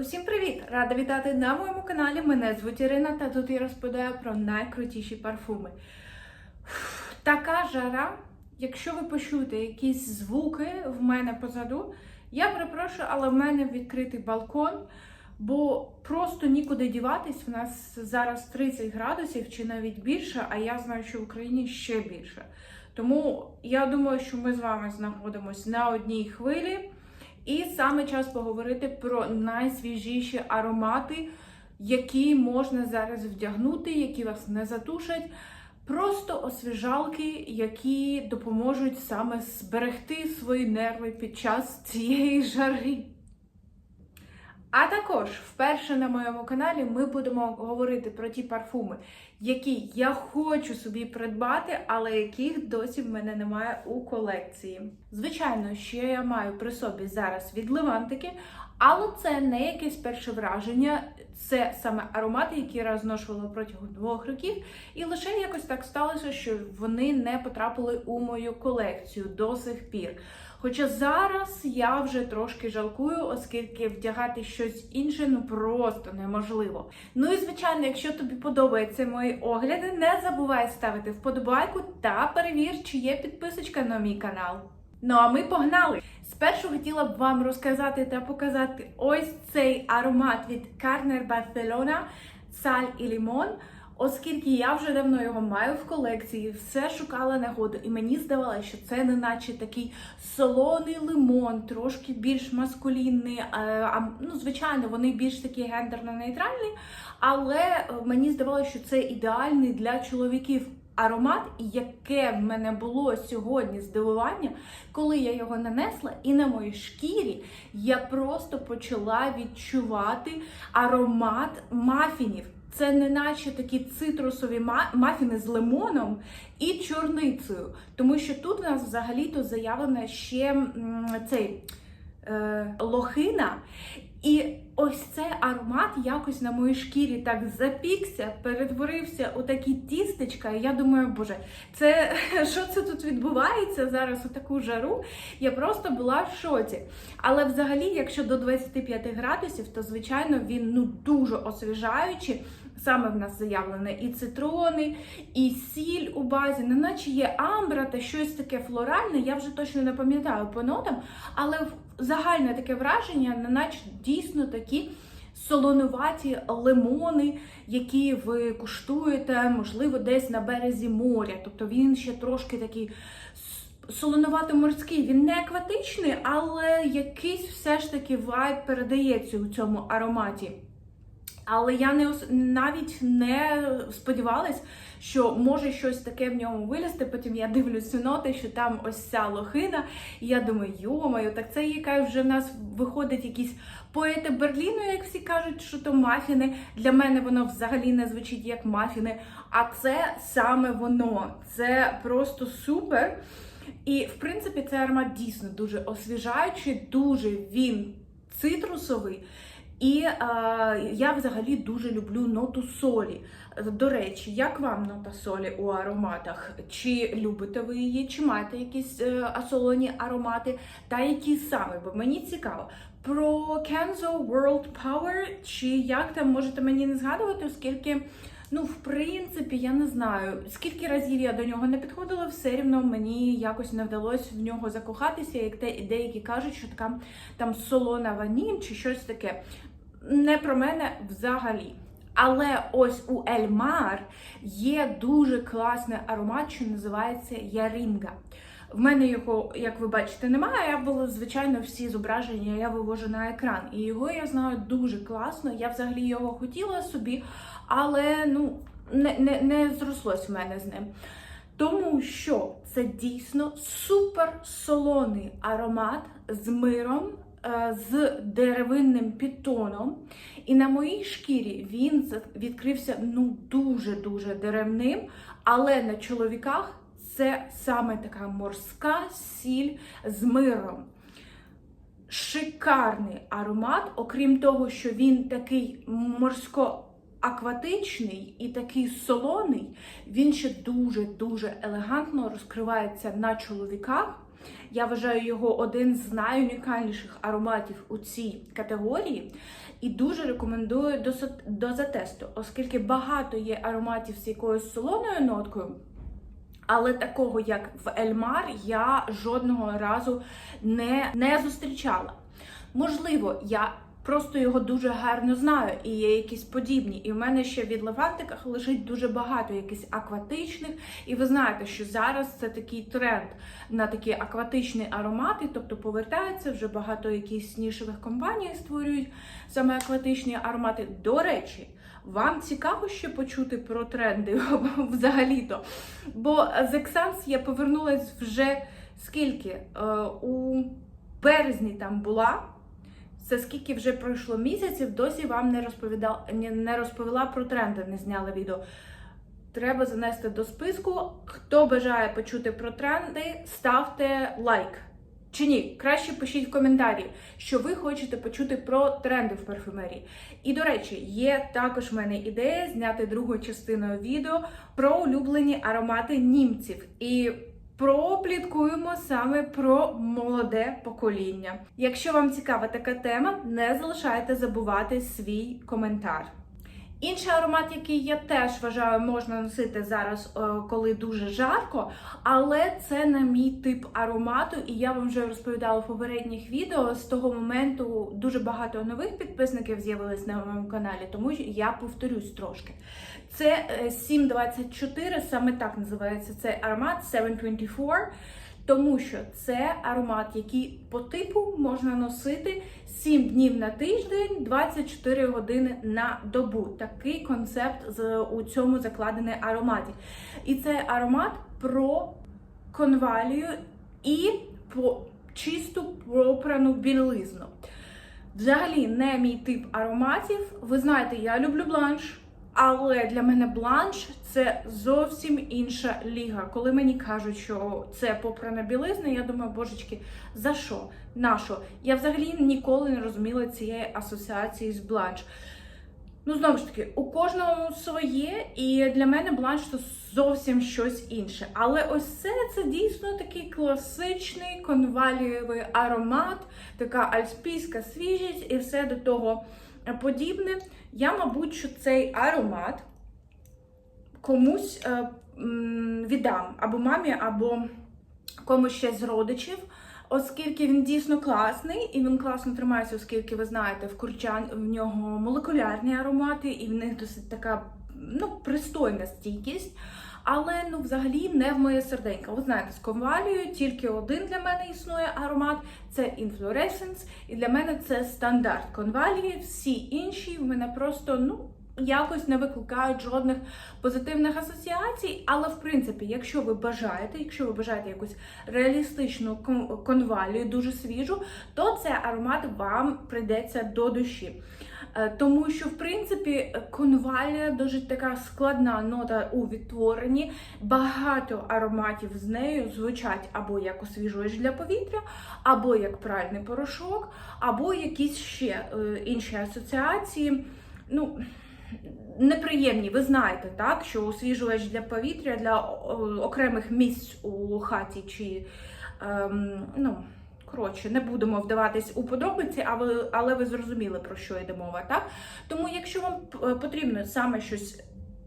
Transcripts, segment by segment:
Усім привіт! Рада вітати на моєму каналі. Мене звуть Ірина, та тут я розповідаю про найкрутіші парфуми. Фух, Така жара, якщо ви почуєте якісь звуки в мене позаду, я перепрошую, але в мене відкритий балкон, бо просто нікуди діватись. У нас зараз 30 градусів чи навіть більше, а я знаю, що в Україні ще більше. Тому я думаю, що ми з вами знаходимося на одній хвилі. І саме час поговорити про найсвіжіші аромати, які можна зараз вдягнути, які вас не затушать. Просто освіжалки, які допоможуть саме зберегти свої нерви під час цієї жари. А також вперше на моєму каналі ми будемо говорити про ті парфуми, які я хочу собі придбати, але яких досі в мене немає у колекції. Звичайно, що я маю при собі зараз від Левантики, але це не якесь перше враження, це саме аромати, які я розношувала протягом двох років, і лише якось так сталося, що вони не потрапили у мою колекцію до сих пір. Хоча зараз я вже трошки жалкую, оскільки вдягати щось інше ну просто неможливо. Ну і звичайно, якщо тобі подобаються мої огляди, не забувай ставити вподобайку та перевір, чи є підписочка на мій канал. Ну а ми погнали! Спершу хотіла б вам розказати та показати ось цей аромат від Carner Barcelona Саль і Лімон. Оскільки я вже давно його маю в колекції, все шукала нагоду, і мені здавалося, що це не наче такий солоний лимон, трошки більш маскулінний. е, А, ну, звичайно, вони більш такі гендерно-нейтральні, але е, мені здавалося, що це ідеальний для чоловіків. Аромат, яке в мене було сьогодні здивування, коли я його нанесла, і на моїй шкірі я просто почала відчувати аромат мафінів. Це не наче такі цитрусові мафіни з лимоном і чорницею. Тому що тут у нас взагалі-то заявлена ще цей е, лохина. І ось цей аромат якось на моїй шкірі так запікся, перетворився у такі тістечка. І я думаю, боже, це що це тут відбувається зараз у таку жару? Я просто була в шоці. Але взагалі, якщо до 25 градусів, то звичайно він ну дуже освіжаючий. Саме в нас заявлено і цитрони, і сіль у базі, не наче є амбра та щось таке флоральне, я вже точно не пам'ятаю по нотам, але в- загальне таке враження, не наче дійсно такі солонуваті лимони, які ви куштуєте, можливо, десь на березі моря. Тобто він ще трошки такий солонувато-морський. Він не акватичний, але якийсь все ж таки вайб передається у цьому ароматі. Але я не навіть не сподівалась, що може щось таке в ньому вилізти. Потім я дивлюсь ноти, що там ось ця лохина. І я думаю, йомаю, так це яка вже в нас виходить якісь поети Берліну, як всі кажуть, що то мафіни. Для мене воно взагалі не звучить як мафіни. А це саме воно. Це просто супер. І в принципі цей аромат дійсно дуже освіжаючий, дуже він цитрусовий. І е, я взагалі дуже люблю ноту солі. До речі, як вам нота солі у ароматах? Чи любите ви її, чи маєте якісь е, осолоні аромати, та які саме? Бо мені цікаво. Про Kenzo World Power, чи як там можете мені не згадувати, оскільки. Ну, в принципі, я не знаю, скільки разів я до нього не підходила, все рівно мені якось не вдалося в нього закохатися, як те, деякі кажуть, що така там солона ваніль чи щось таке. Не про мене взагалі. Але ось у Ельмар є дуже класний аромат, що називається Яринга. В мене його, як ви бачите, немає. Я була, звичайно, всі зображення я вивожу на екран. І його я знаю дуже класно. Я взагалі його хотіла собі, але ну не, не, не зрослось в мене з ним. Тому що це дійсно супер солоний аромат з миром, з деревинним підтоном. І на моїй шкірі він відкрився ну дуже-дуже деревним, але на чоловіках це саме така морська сіль з миром. Шикарний аромат, окрім того, що він такий морсько акватичний і такий солоний, він ще дуже-дуже елегантно розкривається на чоловіках. Я вважаю його один з найунікальніших ароматів у цій категорії. І дуже рекомендую до, до затесту, оскільки багато є ароматів з якоюсь солоною ноткою. Але такого, як в Ельмар, я жодного разу не, не зустрічала. Можливо, я просто його дуже гарно знаю, і є якісь подібні. І в мене ще від лавантиках лежить дуже багато якихось акватичних. І ви знаєте, що зараз це такий тренд на такі акватичні аромати, тобто повертаються вже багато якихось нішевих компаній створюють саме акватичні аромати. До речі. Вам цікаво ще почути про тренди взагалі-то? Бо з Exans я повернулась вже скільки? Е, у березні там була. Це скільки вже пройшло місяців, досі вам не розповідала, не розповіла про тренди, не зняла відео. Треба занести до списку. Хто бажає почути про тренди, ставте лайк. Чи ні, краще пишіть в коментарі, що ви хочете почути про тренди в парфюмерії. І до речі, є також в мене ідея зняти другу частину відео про улюблені аромати німців. І пропліткуємо саме про молоде покоління. Якщо вам цікава така тема, не залишайте забувати свій коментар. Інший аромат, який я теж вважаю, можна носити зараз, е, коли дуже жарко, але це не мій тип аромату, і я вам вже розповідала в попередніх відео. З того моменту дуже багато нових підписників з'явилось на моєму каналі, тому я повторюсь трошки. Це е, 724, саме так називається цей аромат 724. Тому що це аромат, який по типу можна носити 7 днів на тиждень, 24 години на добу. Такий концепт з- у цьому закладений ароматі. І це аромат про конвалію і про чисту пропрану білизну. Взагалі не мій тип ароматів. Ви знаєте, я люблю бланш. Але для мене бланш це зовсім інша ліга. Коли мені кажуть, що це попрана білизна, я думаю, божечки, за що? На що? Я взагалі ніколи не розуміла цієї асоціації з бланш. Ну, знову ж таки, у кожного своє, і для мене бланш це зовсім щось інше. Але ось це, це дійсно такий класичний конвалієвий аромат, така альпійська свіжість і все до того подібне. Я, мабуть, що цей аромат комусь е, віддам або мамі, або комусь ще з родичів. Оскільки він дійсно класний, і він класно тримається, оскільки ви знаєте, в курчан в нього молекулярні аромати, і в них досить така ну, пристойна стійкість. Але ну, взагалі не в моє серденько. Ви знаєте, з конвалією тільки один для мене існує аромат це Inflorescence, і для мене це стандарт конвалії. Всі інші в мене просто ну. Якось не викликають жодних позитивних асоціацій, але в принципі, якщо ви бажаєте, якщо ви бажаєте якусь реалістичну конвалію, дуже свіжу, то цей аромат вам прийдеться до душі. Е, Тому що, в принципі, конвалія дуже така складна нота у відтворенні. Багато ароматів з нею звучать або як освіжувач для повітря, або як пральний порошок, або якісь ще е, інші асоціації. Ну, неприємні, ви знаєте, так, що освіжувач для повітря для окремих місць у хаті чи ем, ну. Коротше, не будемо вдаватись у подробиці, а ви- але ви зрозуміли, про що йде мова, так? Тому, якщо вам потрібно саме щось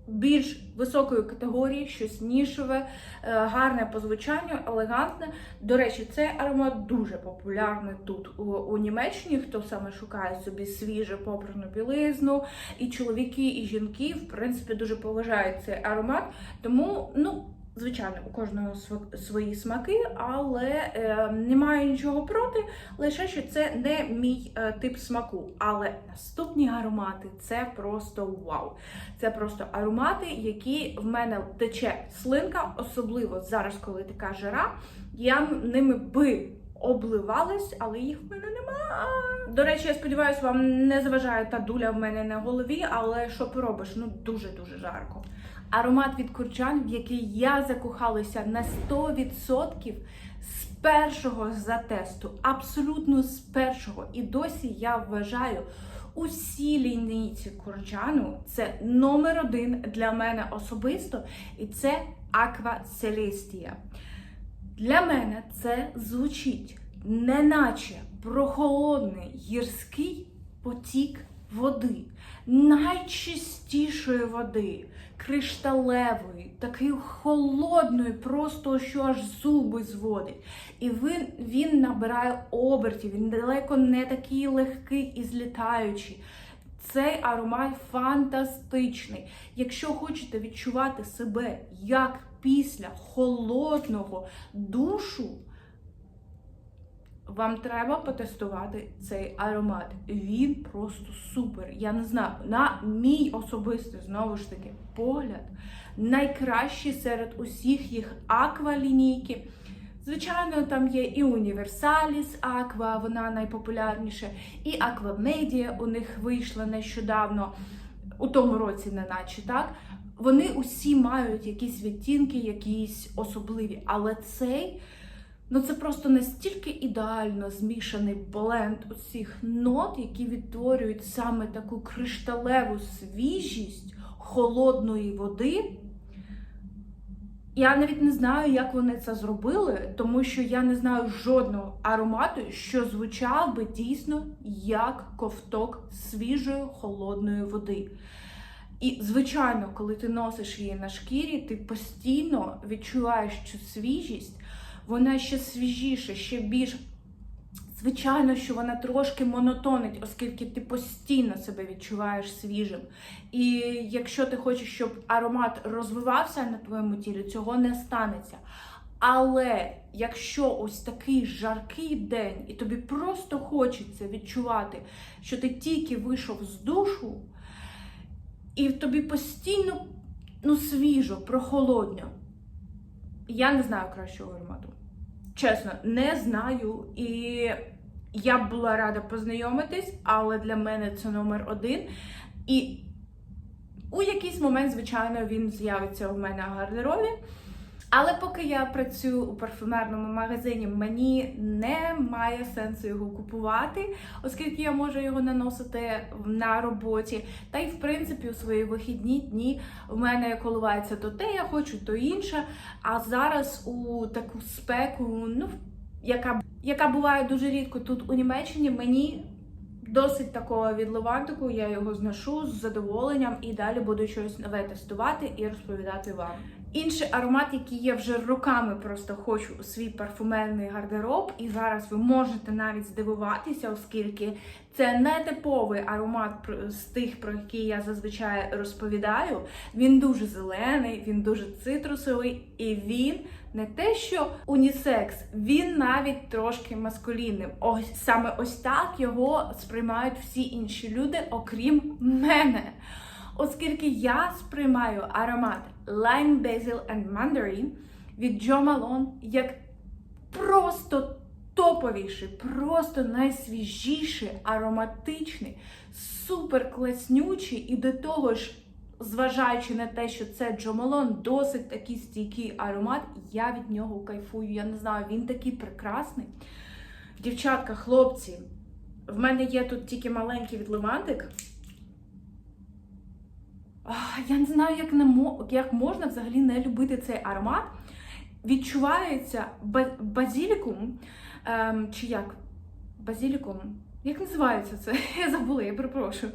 більш високої категорії, щось нішеве, е, гарне по звучанню, елегантне. До речі, цей аромат дуже популярний тут у, у Німеччині. Хто саме шукає собі свіже попрану білизну, і чоловіки, і жінки, в принципі, дуже поважають цей аромат. Тому, ну. Звичайно, у кожного св- свої смаки, але е, немає нічого проти, лише що це не мій е, тип смаку. Але наступні аромати це просто вау. Це просто аромати, які в мене тече слинка, особливо зараз, коли така жара. Я ними би обливалась, але їх в мене нема. До речі, я сподіваюся, вам не заважає та дуля в мене на голові, але що поробиш? Ну дуже дуже жарко. Аромат від курчан, в який я закохалася на 100% з першого затесту, абсолютно з першого. І досі я вважаю усі лінійці курчану це номер один для мене особисто, і це Aqua Celestia. Для мене це звучить неначе прохолодний гірський потік води, найчистішої води, кришталевої, такої холодної, просто що аж зуби зводить. І він, він набирає обертів, він далеко не такий легкий і злітаючий. Цей аромат фантастичний. Якщо хочете відчувати себе як після холодного душу, вам треба потестувати цей аромат. Він просто супер. Я не знаю, на мій особистий знову ж таки погляд, найкращий серед усіх їх аква-лінійки. Звичайно, там є і Універсаліс Аква, вона найпопулярніша, і Аквамедія у них вийшла нещодавно, у тому році, не наче так. Вони усі мають якісь відтінки, якісь особливі, але цей. Ну, це просто настільки ідеально змішаний бленд усіх нот, які відтворюють саме таку кришталеву свіжість холодної води. Я навіть не знаю, як вони це зробили, тому що я не знаю жодного аромату, що звучав би дійсно як ковток свіжої холодної води. І, звичайно, коли ти носиш її на шкірі, ти постійно відчуваєш цю свіжість, вона ще свіжіша, ще більш. Звичайно, що вона трошки монотонить, оскільки ти постійно себе відчуваєш свіжим. І якщо ти хочеш, щоб аромат розвивався на твоєму тілі, цього не станеться. Але якщо ось такий жаркий день, і тобі просто хочеться відчувати, що ти тільки вийшов з душу, і тобі постійно ну, свіжо, прохолодно, я не знаю кращого аромату. Чесно, не знаю. І я б була рада познайомитись, але для мене це номер один. І у якийсь момент, звичайно, він з'явиться у мене в гардеробі. Але поки я працюю у парфюмерному магазині, мені немає сенсу його купувати, оскільки я можу його наносити на роботі. Та й в принципі у свої вихідні дні в мене коливається то те, я хочу, то інше. А зараз у таку спеку, ну яка яка буває дуже рідко тут у Німеччині, мені. Досить такого від Левантику, я його зношу з задоволенням і далі буду щось нове тестувати і розповідати вам. Інший аромат, який я вже роками просто хочу у свій парфумерний гардероб, і зараз ви можете навіть здивуватися, оскільки це не типовий аромат з тих, про які я зазвичай розповідаю. Він дуже зелений, він дуже цитрусовий, і він не те, що унісекс, він навіть трошки маскулінним. Ось саме ось так його сприймають всі інші люди, окрім мене. Оскільки я сприймаю аромат Lime Basil and Mandarin від Jo Malone як просто топовіший, просто найсвіжіший, ароматичний, супер класнючий і до того ж, зважаючи на те, що це Джо Малон, досить такий стійкий аромат, я від нього кайфую. Я не знаю, він такий прекрасний. Дівчатка, хлопці, в мене є тут тільки маленький відливантик. Я не знаю, як не як можна взагалі не любити цей аромат. Відчувається базілікум. Ем, чи як? Базілікум? Як називається це? Я забула, я перепрошую.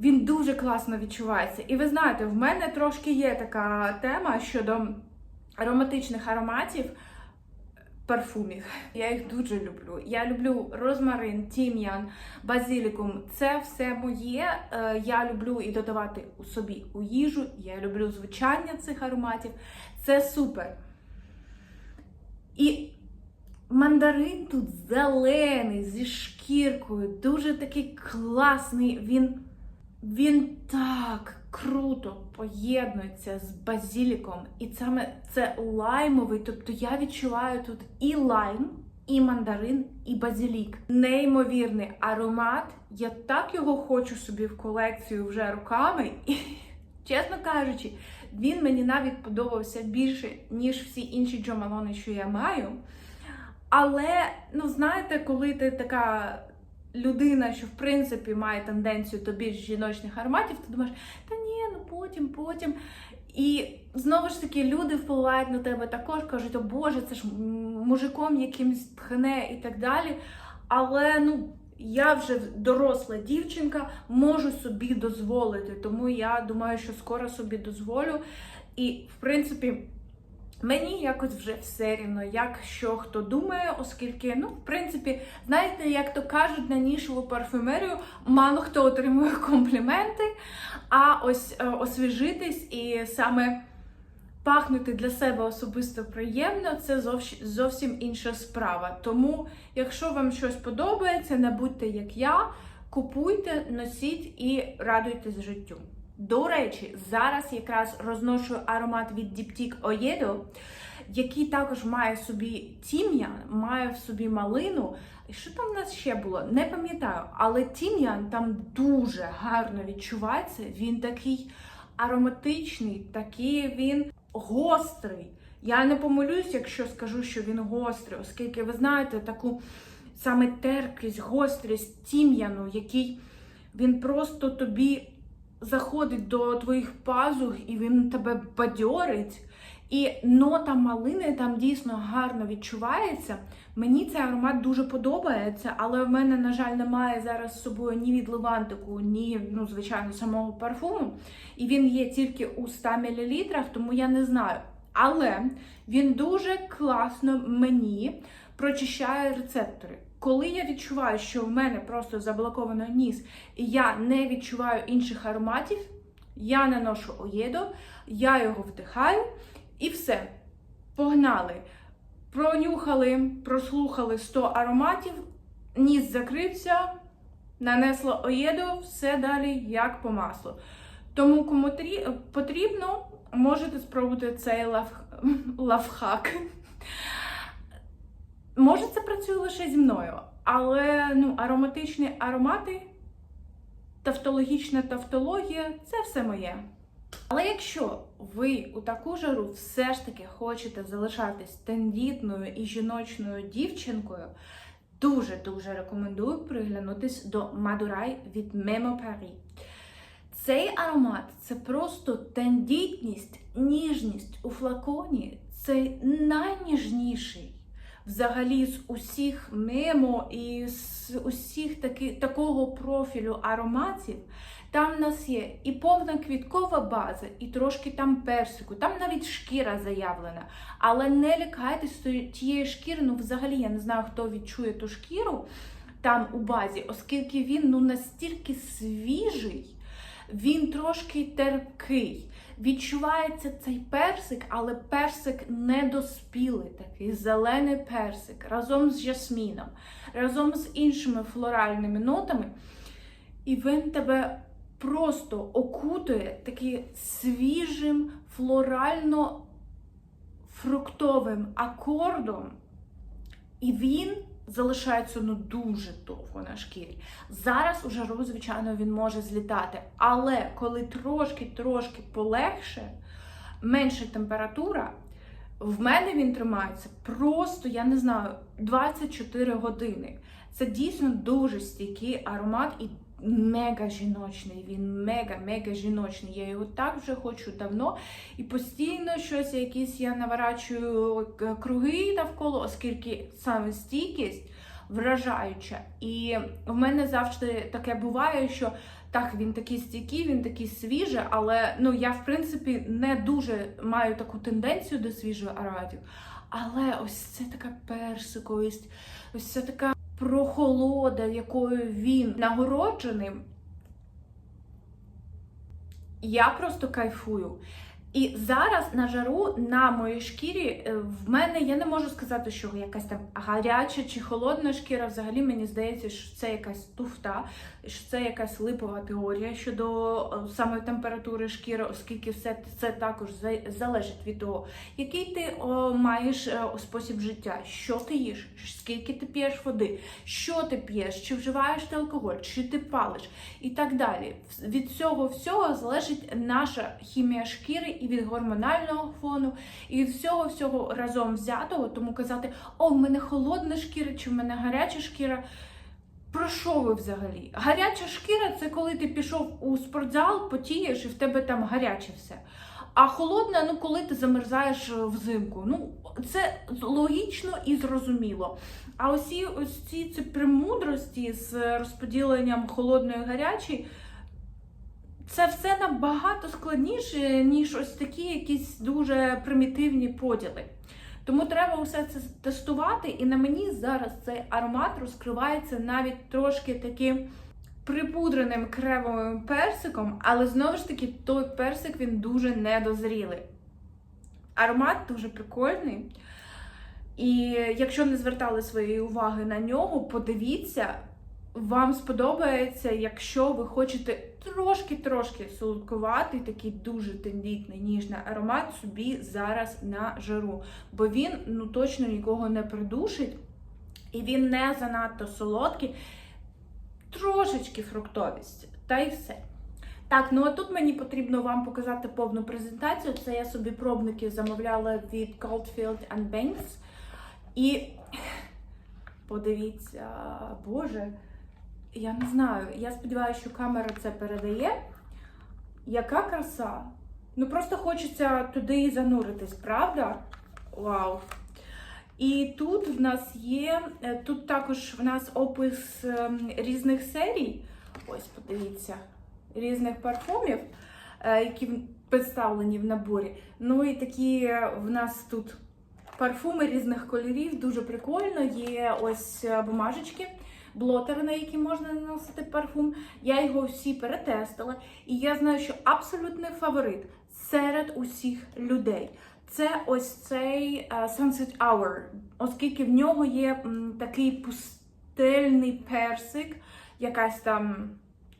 Він дуже класно відчувається. І ви знаєте, в мене трошки є така тема щодо ароматичних ароматів парфумів. Я їх дуже люблю. Я люблю розмарин, тім'ян, базилікум. Це все моє. Е, я люблю і додавати у собі у їжу. Я люблю звучання цих ароматів. Це супер. І мандарин тут зелений, зі шкіркою, дуже такий класний. Він, Він так круто поєднується з базіліком. І саме це лаймовий. Тобто я відчуваю тут і лайм, і мандарин, і базілік. Неймовірний аромат. Я так його хочу собі в колекцію вже руками. І, чесно кажучи, він мені навіть подобався більше, ніж всі інші джомалони, що я маю. Але, ну, знаєте, коли ти така людина, що в принципі має тенденцію до більш жіночних ароматів, ти думаєш, та ну потім, потім. І знову ж таки люди впливають на тебе також, кажуть, о Боже, це ж мужиком якимсь тхне і так далі. Але ну. Я вже доросла дівчинка, можу собі дозволити, тому я думаю, що скоро собі дозволю. І, в принципі, мені якось вже все рівно, як що хто думає, оскільки, ну, в принципі, знаєте, як то кажуть на нішеву парфюмерію, мало хто отримує компліменти, а ось е, освіжитись і саме пахнути для себе особисто приємно, це зовсім інша справа. Тому, якщо вам щось подобається, не будьте як я, купуйте, носіть і радуйтесь життю. До речі, зараз якраз розношу аромат від Diptyque Oyedo, який також має в собі тім'ян, має в собі малину. Що там в нас ще було? Не пам'ятаю, але тім'ян там дуже гарно відчувається. Він такий ароматичний, такий він гострий. Я не помилюсь, якщо скажу, що він гострий, оскільки ви знаєте таку саме терпкість, гострість тім'яну, який він просто тобі заходить до твоїх пазух і він тебе бадьорить. І нота малини там дійсно гарно відчувається. Мені цей аромат дуже подобається, але в мене, на жаль, немає зараз з собою ні від Левантику, ні, ну, звичайно, самого парфуму. І він є тільки у 100 мл, тому я не знаю. Але він дуже класно мені прочищає рецептори. Коли я відчуваю, що в мене просто заблоковано ніс, і я не відчуваю інших ароматів, я наношу оєдо, я його вдихаю і все. Погнали. Пронюхали, прослухали 100 ароматів, ніс закрився, нанесла оєдо, все далі як по маслу. Тому кому потрібно, можете спробувати цей лав... лавхак. Може, це працює лише зі мною, але ну, ароматичні аромати, тавтологічна тавтологія це все моє. Але якщо ви у таку жару все ж таки хочете залишатись тендітною і жіночною дівчинкою, дуже-дуже рекомендую приглянутись до Мадурай від Memo Paris. Цей аромат це просто тендітність, ніжність у флаконі. Це найніжніший взагалі з усіх мемо і з усіх таки, такого профілю ароматів. Там в нас є і повна квіткова база, і трошки там персику, там навіть шкіра заявлена. Але не лякайтесь тієї шкіри, ну взагалі я не знаю, хто відчує ту шкіру там у базі, оскільки він ну настільки свіжий, він трошки терпкий. Відчувається цей персик, але персик недоспілий, такий зелений персик разом з жасміном, разом з іншими флоральними нотами. І він тебе просто окутує таким свіжим флорально-фруктовим акордом. І він залишається ну дуже довго на шкірі. Зараз у жару, звичайно, він може злітати. Але коли трошки-трошки полегше, менша температура, в мене він тримається просто, я не знаю, 24 години. Це дійсно дуже стійкий аромат і мега жіночний. Він мега-мега жіночний. Я його так вже хочу давно. І постійно щось, якісь я наворачую круги навколо, оскільки саме стійкість вражаюча. І в мене завжди таке буває, що так, він такий стійкий, він такий свіжий, але ну я в принципі не дуже маю таку тенденцію до свіжих ароматів. Але ось це така персиковість, ось це така прохолода, якою він нагороджений. Я просто кайфую. І зараз на жару на моїй шкірі е, в мене я не можу сказати, що якась там гаряча чи холодна шкіра. Взагалі мені здається, що це якась туфта, що це якась липова теорія щодо е, саме температури шкіри, оскільки все це також залежить від того, який ти о, маєш е, спосіб життя, що ти їш, скільки ти п'єш води, що ти п'єш, чи вживаєш ти алкоголь, чи ти палиш і так далі. Від цього всього залежить наша хімія шкіри і від гормонального фону, і від всього всього разом взятого. Тому казати, о, в мене холодна шкіра, чи в мене гаряча шкіра. Про що ви взагалі? Гаряча шкіра це коли ти пішов у спортзал, потієш і в тебе там гаряче все. А холодне, ну коли ти замерзаєш е, взимку. Ну, це логічно і зрозуміло. А усі ось ці, ці премудрості з розподіленням холодної гарячої, це все набагато складніше, ніж ось такі якісь дуже примітивні поділи. Тому треба усе це тестувати, і на мені зараз цей аромат розкривається навіть трошки таким припудреним кремовим персиком, але знову ж таки той персик він дуже недозрілий. Аромат дуже прикольний. І якщо не звертали своєї уваги на нього, подивіться, вам сподобається, якщо ви хочете трошки-трошки солодкуватий, такий дуже тендітний ніжний аромат собі зараз на жару. Бо він ну точно нікого не придушить, і він не занадто солодкий, трошечки фруктовість, та й все. Так, ну а тут мені потрібно вам показати повну презентацію. Це я собі пробники замовляла від Goldfield Banks. І подивіться, Боже, я не знаю. Я сподіваюся, що камера це передає. Яка краса! Ну просто хочеться туди і зануритись, правда? Вау! І тут в нас є, е, тут також в нас опис ем, різних серій. Ось, подивіться, різних парфумів, е, які представлені в наборі. Ну і такі е, в нас тут парфуми різних кольорів, дуже прикольно. Є ось бумажечки, блотери, на які можна наносити парфум. Я його всі перетестила, і я знаю, що абсолютний фаворит серед усіх людей. Це ось цей е, Sunset Hour, оскільки в нього є такий пустельний персик, якась там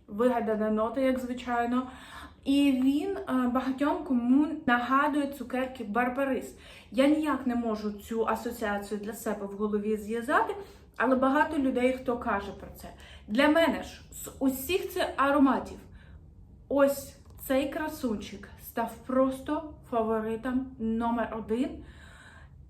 вигадана нота, як звичайно. І він е, багатьом кому нагадує цукерки Барбарис. Я ніяк не можу цю асоціацію для себе в голові зв'язати, але багато людей хто каже про це. Для мене ж з усіх цих ароматів, ось цей красунчик став просто фаворитом номер один.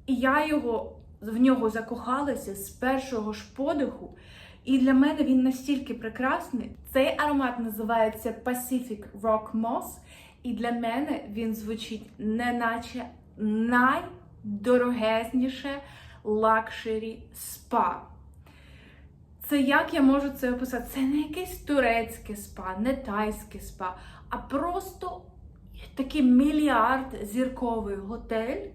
І я його в нього закохалася з першого ж подиху. І для мене він настільки прекрасний. Цей аромат називається Pacific Rock Moss. І для мене він звучить неначе найдорогезніше лакшері спа. Це як я можу це описати? Це не якесь турецьке спа, не тайське спа, а просто такий мільярд зірковий готель,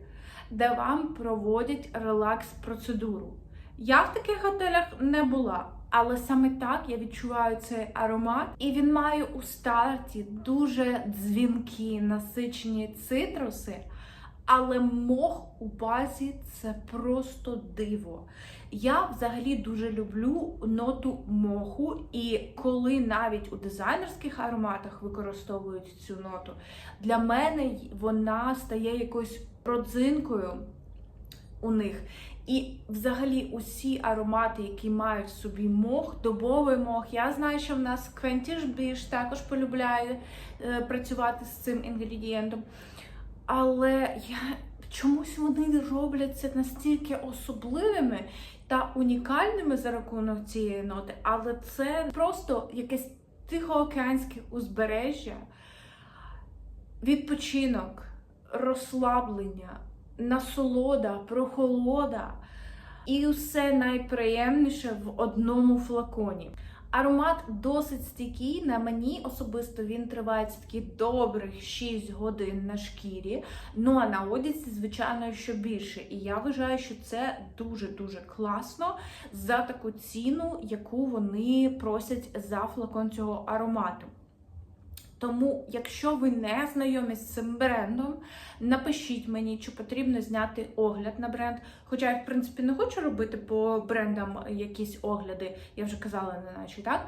де вам проводять релакс-процедуру. Я в таких готелях не була, але саме так я відчуваю цей аромат, і він має у старті дуже дзвінкі, насичені цитруси. Але мох у базі це просто диво. Я взагалі дуже люблю ноту моху, і коли навіть у дизайнерських ароматах використовують цю ноту, для мене вона стає якоюсь родзинкою у них. І взагалі усі аромати, які мають в собі мох, добовий мох. Я знаю, що в нас Квентіш Біш також полюбляє е, працювати з цим інгредієнтом. Але я чомусь вони роблять це настільки особливими та унікальними за рахунок цієї ноти, але це просто якесь тихоокеанське узбережжя, відпочинок, розслаблення, насолода, прохолода і все найприємніше в одному флаконі. Аромат досить стійкий. На мені особисто він тривається такі добрих 6 годин на шкірі. Ну а на одязі, звичайно, що більше. І я вважаю, що це дуже-дуже класно за таку ціну, яку вони просять за флакон цього аромату. Тому, якщо ви не знайомі з цим брендом, напишіть мені, чи потрібно зняти огляд на бренд. Хоча я, в принципі, не хочу робити по брендам якісь огляди, я вже казала, не наче так.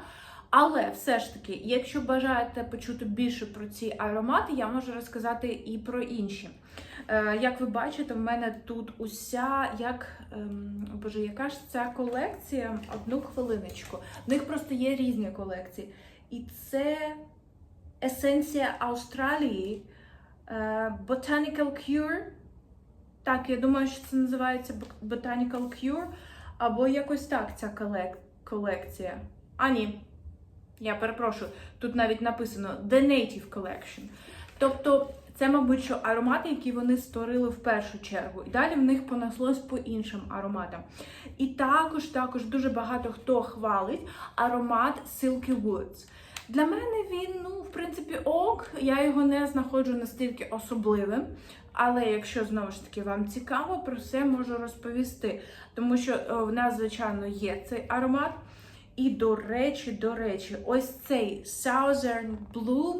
Але все ж таки, якщо бажаєте почути більше про ці аромати, я можу розказати і про інші. Е, як ви бачите, в мене тут уся, як ем, боже, яка ж ця колекція? Одну хвилиночку. В них просто є різні колекції. І це есенція Австралії е, Botanical Cure. Так, я думаю, що це називається Botanical Cure. Або якось так ця колек- колекція. А, ні. Я перепрошую, тут навіть написано The Native Collection. Тобто Це, мабуть, що аромати, які вони створили в першу чергу. І далі в них понеслось по іншим ароматам. І також, також дуже багато хто хвалить аромат Silky Woods. Для мене він, ну, в принципі, ок. Я його не знаходжу настільки особливим. Але якщо знову ж таки вам цікаво, про це можу розповісти. Тому що о, в нас, звичайно, є цей аромат. І до речі, до речі, ось цей Southern Bloom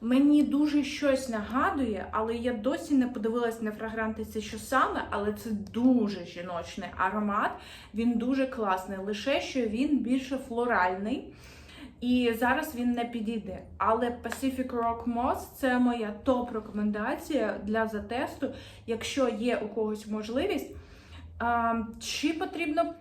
мені дуже щось нагадує, але я досі не подивилась на фрагрантиці, що саме, але це дуже жіночний аромат. Він дуже класний. Лише що він більше флоральний. І зараз він не підійде. Але Pacific Rock Moss це моя топ-рекомендація для затесту, якщо є у когось можливість. Чи потрібно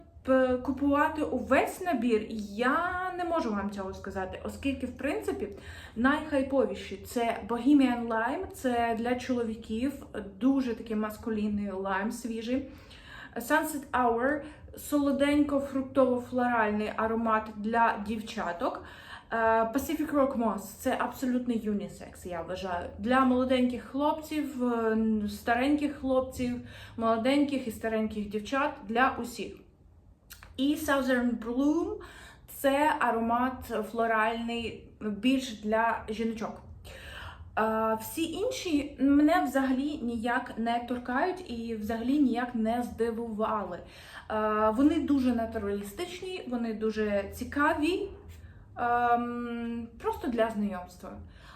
купувати увесь набір? Я не можу вам цього сказати, оскільки, в принципі, найхайповіші це Bohemian Lime, це для чоловіків дуже такий маскулінний лайм свіжий. Sunset Hour солоденько-фруктово-флоральний аромат для дівчаток. Е, Pacific Rock Moss це абсолютний юнісекс, я вважаю. Для молоденьких хлопців, е, стареньких хлопців, молоденьких і стареньких дівчат для усіх. І Southern Bloom це аромат флоральний більш для жіночок. Всі інші мене взагалі ніяк не торкають і взагалі ніяк не здивували. Вони дуже натуралістичні, вони дуже цікаві, ем, просто для знайомства,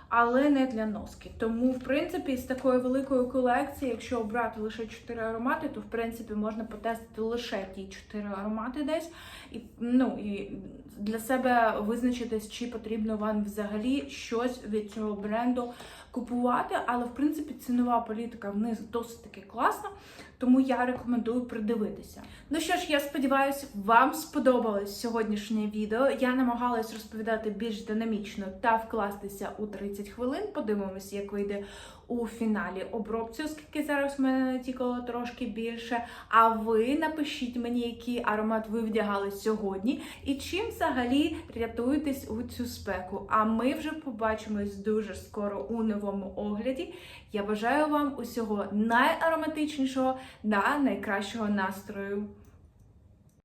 але не для носки. Тому, в принципі, з такої великої колекції, якщо обрати лише 4 аромати, то в принципі можна потестити лише ті 4 аромати десь. І, ну, і для себе визначитись, чи потрібно вам взагалі щось від цього бренду купувати. Але в принципі цінова політика в них досить таки класна, тому я рекомендую придивитися. Ну що ж, я сподіваюся, вам сподобалось сьогоднішнє відео. Я намагалась розповідати більш динамічно та вкластися у 30 хвилин. Подивимося, як вийде у фіналі обробці, оскільки зараз в мене натікало трошки більше. А ви напишіть мені, який аромат ви вдягали сьогодні, і чим взагалі рятуєтесь у цю спеку. А ми вже побачимось дуже скоро у новому огляді. Я бажаю вам усього найароматичнішого та найкращого настрою.